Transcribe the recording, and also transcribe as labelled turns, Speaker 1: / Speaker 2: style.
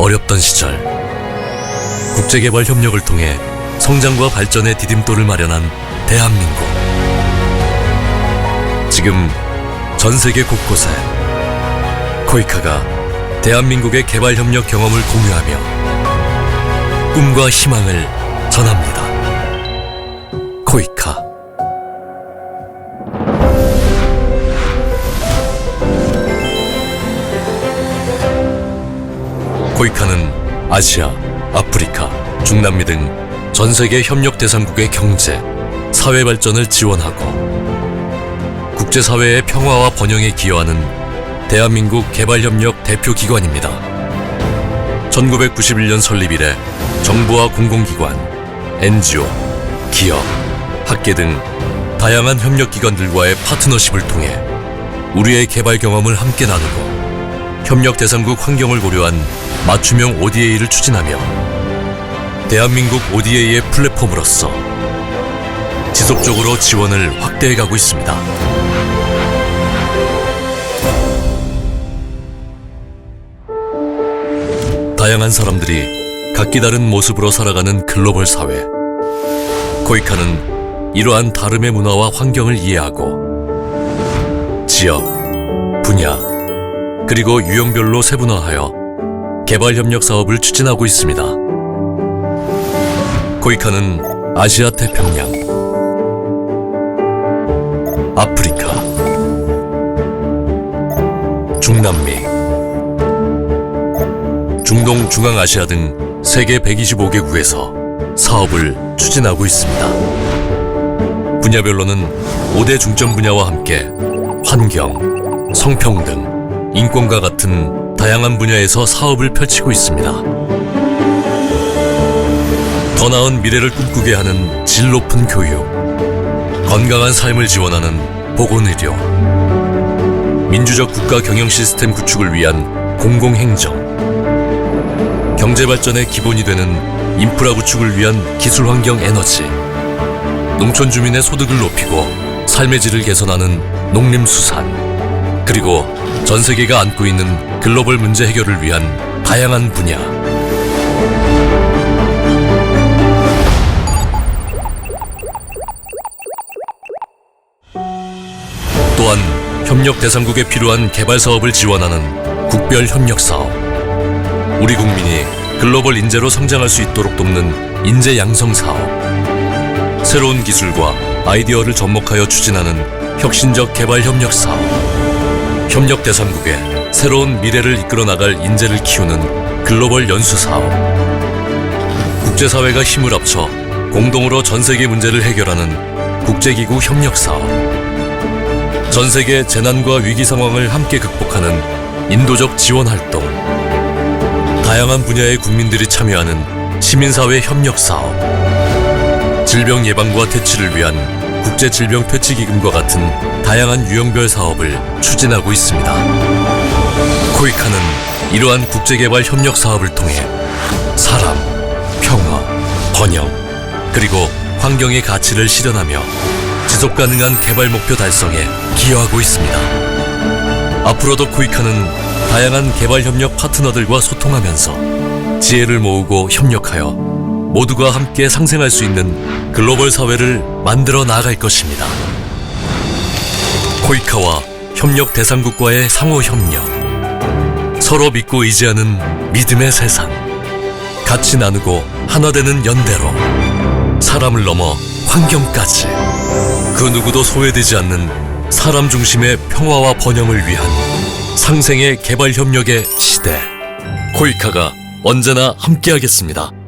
Speaker 1: 어렵던 시절. 국제개발 협력을 통해 성장과 발전의 디딤돌을 마련한 대한민국. 지금 전 세계 곳곳에 코이카가 대한민국의 개발 협력 경험을 공유하며 꿈과 희망을 전합니다. 코이카 코이카는 아시아, 아프리카, 중남미 등 전 세계 협력 대상국의 경제, 사회 발전을 지원하고 국제사회의 평화와 번영에 기여하는 대한민국 개발협력 대표 기관입니다. 1991년 설립 이래 정부와 공공기관, NGO, 기업, 학계 등 다양한 협력기관들과의 파트너십을 통해 우리의 개발 경험을 함께 나누고 협력 대상국 환경을 고려한 맞춤형 ODA를 추진하며 대한민국 ODA의 플랫폼으로서 지속적으로 지원을 확대해 가고 있습니다. 다양한 사람들이 각기 다른 모습으로 살아가는 글로벌 사회. 코이카는 이러한 다름의 문화와 환경을 이해하고 지역, 분야, 그리고 유형별로 세분화하여 개발 협력 사업을 추진하고 있습니다. 코이카는 아시아 태평양, 아프리카, 중남미, 중동 중앙아시아 등 세계 125개국에서 사업을 추진하고 있습니다. 분야별로는 5대 중점 분야와 함께 환경, 성평등, 인권과 같은 다양한 분야에서 사업을 펼치고 있습니다. 더 나은 미래를 꿈꾸게 하는 질 높은 교육, 건강한 삶을 지원하는 보건의료, 민주적 국가 경영 시스템 구축을 위한 공공행정, 경제 발전의 기본이 되는 인프라 구축을 위한 기술 환경 에너지, 농촌 주민의 소득을 높이고 삶의 질을 개선하는 농림수산, 그리고 전 세계가 안고 있는 글로벌 문제 해결을 위한 다양한 분야. 또한 협력 대상국에 필요한 개발 사업을 지원하는 국별 협력 사업. 우리 국민이 글로벌 인재로 성장할 수 있도록 돕는 인재 양성 사업. 새로운 기술과 아이디어를 접목하여 추진하는 혁신적 개발 협력 사업. 협력 대상국에 새로운 미래를 이끌어 나갈 인재를 키우는 글로벌 연수 사업. 국제사회가 힘을 합쳐 공동으로 전 세계 문제를 해결하는 국제기구 협력 사업. 전 세계 재난과 위기 상황을 함께 극복하는 인도적 지원 활동. 다양한 분야의 국민들이 참여하는 시민사회 협력 사업. 질병 예방과 퇴치를 위한 국제질병 퇴치기금과 같은 다양한 유형별 사업을 추진하고 있습니다. 코이카는 이러한 국제개발 협력 사업을 통해 사람, 평화, 번영, 그리고 환경의 가치를 실현하며 지속 가능한 개발 목표 달성에 기여하고 있습니다. 앞으로도 코이카는 다양한 개발 협력 파트너들과 소통하면서 지혜를 모으고 협력하여 모두가 함께 상생할 수 있는 글로벌 사회를 만들어 나아갈 것입니다. 코이카와 협력 대상국과의 상호 협력. 서로 믿고 의지하는 믿음의 세상. 같이 나누고 하나 되는 연대로 사람을 넘어 환경까지 그 누구도 소외되지 않는 사람 중심의 평화와 번영을 위한 상생의 개발 협력의 시대 코이카가 언제나 함께하겠습니다.